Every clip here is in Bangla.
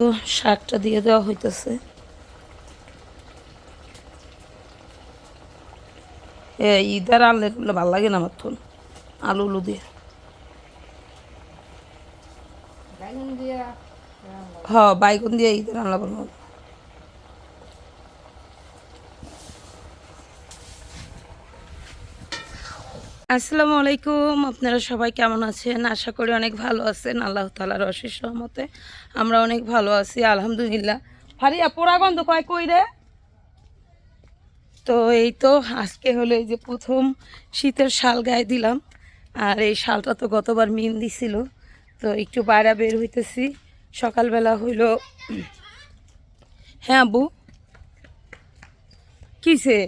তো শাকটা দিয়ে দেওয়া হইতেছে। এ ইদার আনলে করলে ভালো লাগে না আমার আলু উলু দিয়ে। হ বাইগুন দিয়ে ঈদের আনলা বানাবো। আসসালামু আলাইকুম, আপনারা সবাই কেমন আছেন? আশা করি অনেক ভালো আছেন, আল্লাহ তালার অশেষ সহমতে আমরা অনেক ভালো আছি, আলহামদুলিল্লাহ। হারিয়া, পোড়া গন্ধ কয়, কই রে? তো এই তো, আজকে হলো এই যে প্রথম শীতের শাল গায়ে দিলাম, আর এই শালটা তো গতবার মিন দিছিল, তো একটু বাইরে বের হইতেছি। সকালবেলা হইল হ্যাঁ আব্বু? কিসে?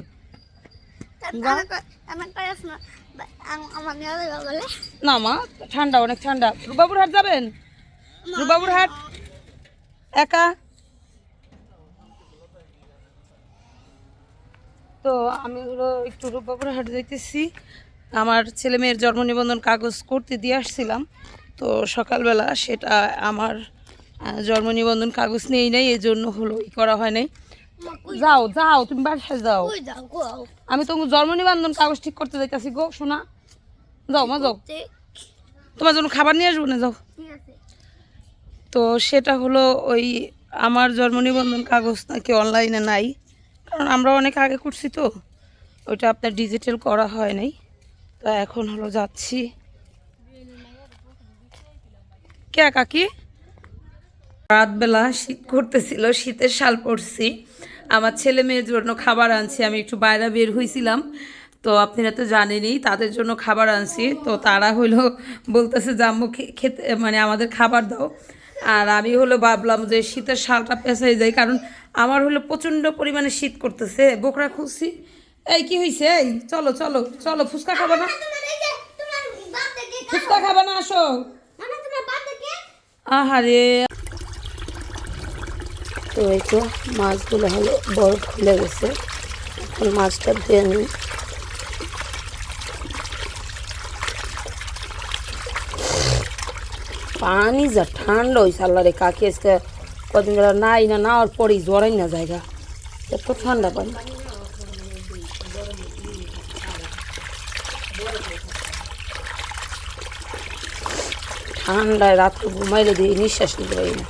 না মা ঠান্ডা অনেক ঠান্ডা। রুবাবুর হাট যাবেন? রুবাবুর হাট? একা? তো আমি হলো একটু রূপবাবুর হাট যাইতেছি। আমার ছেলে মেয়ের জন্ম নিবন্ধন কাগজ করতে দিয়ে আসছিলাম। তো সকালবেলা সেটা আমার জন্ম নিবন্ধন কাগজ নেই নাই এই জন্য হলো ই করা হয় নাই। যাও যাও তুমি বাসায় যাও। আমি তোমার জন্ম নিবন্ধন কাগজ ঠিক করতে যাইতেছি গো শোনা যাও মা যাও। তোমার জন্য খাবার নিয়ে আসব না যাও। তো সেটা হলো ওই আমার জন্ম নিবন্ধন কাগজ নাকি অনলাইনে নাই। কারণ আমরা অনেক আগে করছি তো ওইটা আপনার ডিজিটাল করা হয় নাই। তো এখন হলো যাচ্ছি। কে কাকি? রাতবেলা শীত করতেছিল শীতের শাল পরছি। আমার ছেলে মেয়ের জন্য খাবার আনছি আমি একটু বাইরে বের হয়েছিলাম তো আপনারা তো জানেনই তাদের জন্য খাবার আনছি। তো তারা হলো বলতেছে জাম্মু খেতে মানে আমাদের খাবার দাও। আর আমি হলো ভাবলাম যে শীতের শালটা পেঁচাই যায় কারণ আমার হলো প্রচণ্ড পরিমাণে শীত করতেছে। বোকরা খুঁজছি এই কি হয়েছে এই চলো চলো চলো ফুচকা খাবে না। ফুচকা খাবে না আসো। আহারে। তো এই তো মাছগুলো হলো বরফ খুলে গেছে। এখন মাছটা ধুয়ে নিই। পানি যা ঠান্ডা হয়েছে আল্লাহ রে কাকি, আজকে কদিন ধরে নাই না না ওর পরেই জ্বরাই না জায়গা। এত ঠান্ডা পানি। ঠান্ডায় রাত্রে ঘুমাইলে দিয়ে নিঃশ্বাস নিতে পারি না।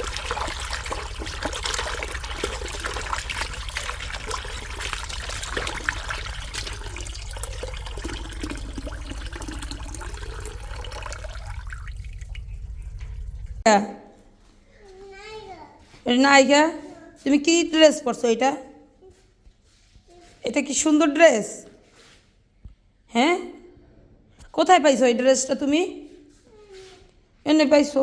নাইকা তুমি কি ড্রেস পরছো এটা? এটা কি সুন্দর ড্রেস হ্যাঁ? কোথায় পাইছো এই ড্রেসটা তুমি? এনে পাইছো।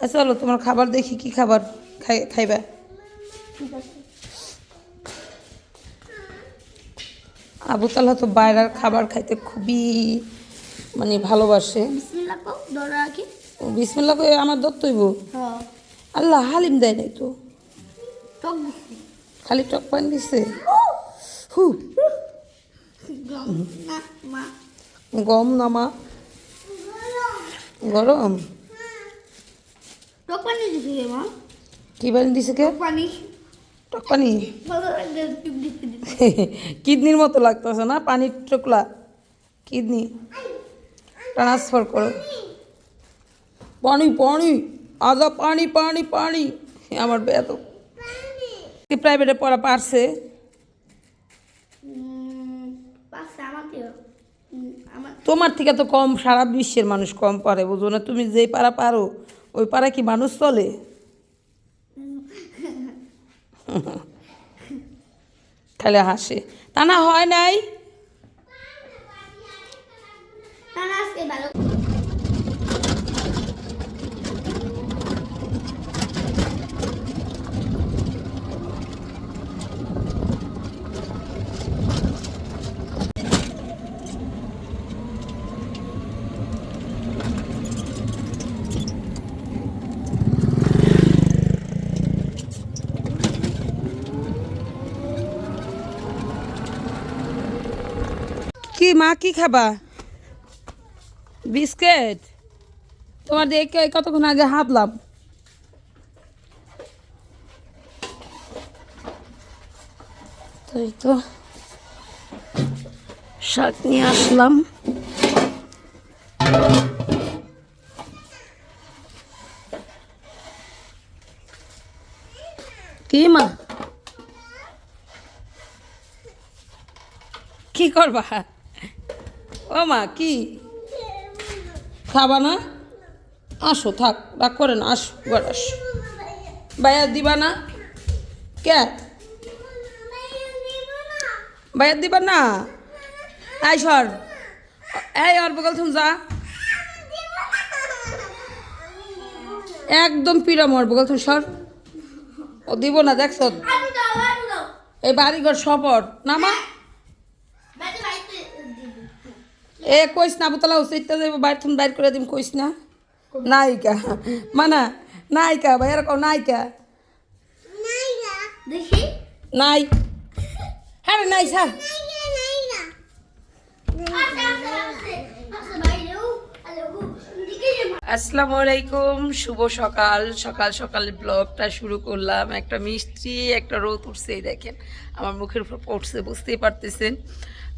আচ্ছা চলো তোমার খাবার দেখি কি খাবার খাই খাইবা? আবু তাল্লাহ তো বাইরের খাবার খাইতে খুবই মানে ভালোবাসে। বিসমিল্লা করে আমার দত্তইব? আল্লাহ হালিম দেয় নাই তো। খালি টক পানি দিছে। হু। গম নামা গরম। কি পানি দিছে কে? টক পানি। কিডনির মতো লাগতেছে না পানির টুকলা। কিডনি। ট্রান্সফার করো। পানি পানি। আদা পানি পানি পানি। আমার বেদ। কি প্রাইভেটে পড়া পারছে? তোমার থেকে তো কম সারা বিশ্বের মানুষ কম পারে বুঝো না? তুমি যেই পারা পারো ওই পাড়া কি মানুষ চলে? খালি হাসে। তা না হয় নাই? কি মা, কি খাবা? বিস্কিট? তোমার দেখে কতক্ষণ আগে হাঁপলাম? তো তো শাক নিয়ে আসলাম। কি মা? কি করবা? ও মা, কি? খাবা না? আসো, থাক, রাগ করে না, আসো, ঘর আসো। বাইয়া দিবা না? কে? বাইয়া দিবা না? আই সর। এই আর বগল থুম যা। একদম পিরাম মর বগল সর। ও দিব না, দেখছ? এই বাড়িঘর সপর। না মা বাইরে বাইরে এ কইস না বোতলা উচিত বাইর তুমি বাইর করে দিম কইস না। নায়িকা মানা নায়িকা ভাই এরকম নায়িকা? নাই। হ্যাঁ নাই স্যার আচ্ছা আচ্ছা আচ্ছা আসসালামু আলাইকুম শুভ সকাল। সকাল সকাল ব্লগটা শুরু করলাম। একটা মিষ্টি একটা রোদ উঠছে দেখেন। আমার মুখের উপর পড়ছে বুঝতেই পারতেছেন।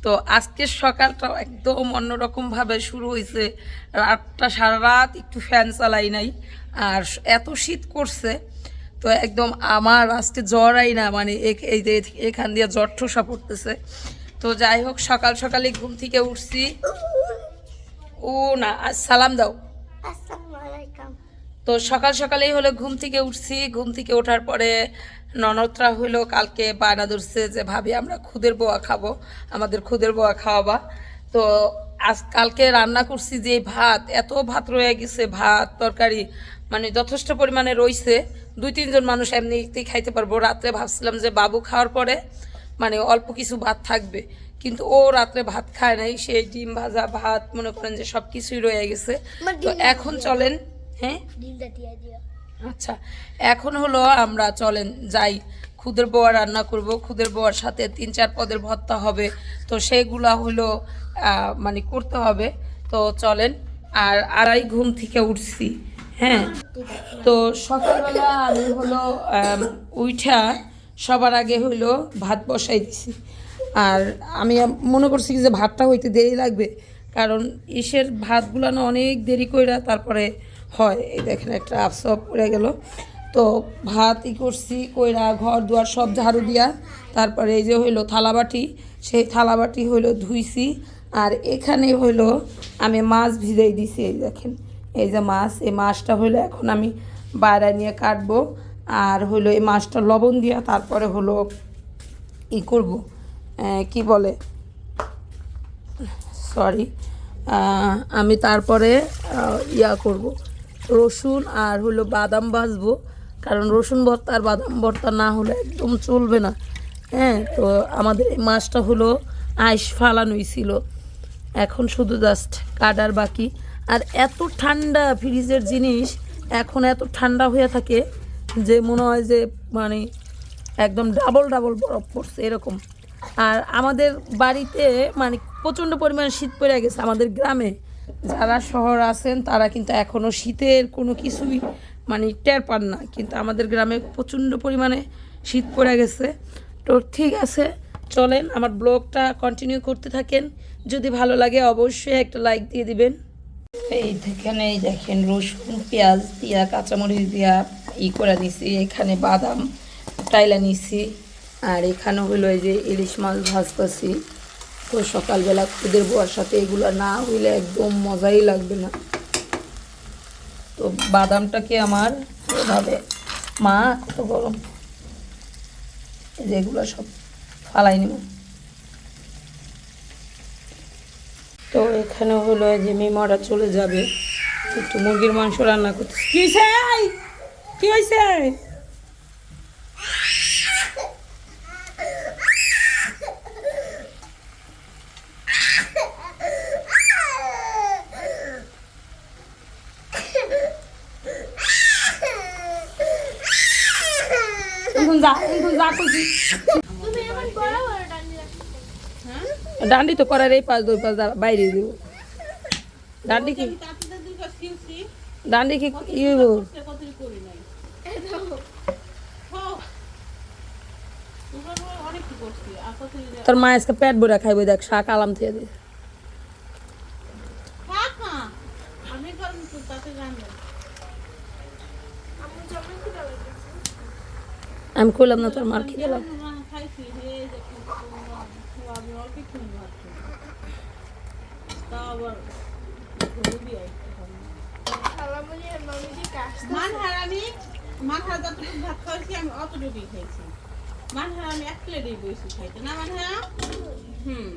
তো আজকের সকালটা একদম অন্যরকমভাবে শুরু হয়েছে রাতটা সারা রাত একটু ফ্যান চালাই নাই আর এত শীত করছে তো একদম আমার আজকে জ্বর আই না মানে এই যে এখান দিয়ে জ্বর ঠোসা পড়তেছে। তো যাই হোক সকাল সকালে ঘুম থেকে উঠছি। ও না আজ সালাম দাও। তো সকাল সকালেই হলে ঘুম থেকে উঠছি। ঘুম থেকে ওঠার পরে ননদরা হইল কালকে বায়না ধরছে যে ভাবি আমরা খুদের বোয়া খাব আমাদের খুদের বোয়া খাওয়াবা। তো আজ কালকে রান্না করছি যে ভাত এত ভাত রয়ে গেছে ভাত তরকারি মানে যথেষ্ট পরিমাণে রইছে। দুই তিনজন মানুষ এমনিতেই খাইতে পারব। রাত্রে ভাবছিলাম যে বাবু খাওয়ার পরে মানে অল্প কিছু ভাত থাকবে। কিন্তু ও রাত্রে ভাত খায় নাই সেই ডিম ভাজা ভাত মনে করেন যে সব কিছুই রয়ে গেছে। তো এখন চলেন হ্যাঁ? আচ্ছা এখন হলো আমরা চলেন যাই। খুদের বোয়া রান্না করব। খুদের বোয়ার সাথে তিন চার পদের ভর্তা হবে। তো সেগুলা হলো মানে করতে হবে। তো চলেন, আর আড়াই ঘুম থেকে উঠছি হ্যাঁ? তো সকালবেলা আমি হলো উইঠা সবার আগে হইল ভাত বসাই দিছি। আর আমি মনে করছি যে ভাতটা হইতে দেরি লাগবে। কারণ ইসের ভাতগুলো না অনেক দেরি কইরা তারপরে হয়। এই দেখেন, একটা আফসব পড়ে গেল। তো ভাত ই করছি, কইরা ঘর দুয়ার সব ঝাড়ু দিয়া। তারপরে এই যে হইল থালাবাটি, সেই থালাবাটি হইল ধুইছি। আর এখানে হইল আমি মাছ ভিজাই দিছি, এই দেখেন। এই যে মাছ, এই মাছটা হইল এখন আমি বাইরে নিয়ে কাটবো। আর হইল এই মাছটা লবণ দিয়া তারপরে হলো ই করব কি বলে? সরি আমি তারপরে ইয়া করব। রসুন আর হলো বাদাম ভাজবো। কারণ রসুন ভর্তা আর বাদাম ভর্তা না হলে একদম চলবে না। হ্যাঁ তো আমাদের এই মাছটা হলো আইস ফালানোই ছিল। এখন শুধু জাস্ট কাটার বাকি। আর এত ঠান্ডা ফ্রিজের জিনিস এখন এত ঠান্ডা হয়ে থাকে যে মনে হয় যে মানে একদম ডাবল ডাবল বরফ পড়ছে এরকম। আর আমাদের বাড়িতে মানে প্রচণ্ড পরিমাণে শীত পড়ে গেছে আমাদের গ্রামে। যারা শহর আছেন, তারা কিন্তু এখনও শীতের কোনো কিছুই মানে টের পান না। কিন্তু আমাদের গ্রামে প্রচণ্ড পরিমাণে শীত পড়ে গেছে। তো ঠিক আছে, চলেন আমার ব্লগটা কন্টিনিউ করতে থাকেন। যদি ভালো লাগে অবশ্যই একটা লাইক দিয়ে দিবেন। এই দেখেন এই দেখেন, রসুন, পেঁয়াজ দিয়া, কাঁচামরিচ দিয়া ই করে নিছি এখানে বাদাম টাইলা নিছি। আর এখানে হলো এই যে ইলিশ মাছ ভাজতেছি। তো সকালবেলা খুদের বোয়ার সাথে এগুলো না হইলে একদম মজাই লাগবে না। তো বাদামটাকে আমার? এভাবে। মা কত গরম। এই যে এগুলো সব ফালাই নিব। তো এখানে হলো যে মিমারা চলে যাবে। একটু মুরগির মাংস রান্না করতে কি হয়েছে? কি হয়েছে যা এখন যা বড় বড় ডান্ডি তো করার এই পাঁচ দুই পাঁচ দা- বাইরে দিব। ডান্ডি কি? ডান্ডি কি ই হইব? বসছি তোর মা আজকে পেট ভরে খাইবে দেখ শাক আলাম থেকে দিয়ে থাক না আমি করব তো তাতে জানব আমি জমা কি লাগছে আমি কইলাম না তোর মার খিদে লাগে খাইছি হে যে আমি অল্প একটু ভাত খাই। তাও আবার রুবি আইছে খালামুনি আর মামিজি কাজ মান হারামি মান হারা যতটুকু ভাত খাইছি আমি অতটুকুই খাইছি মান হারা এক প্লেটই বইছি খাইতে না মান হারা হুম।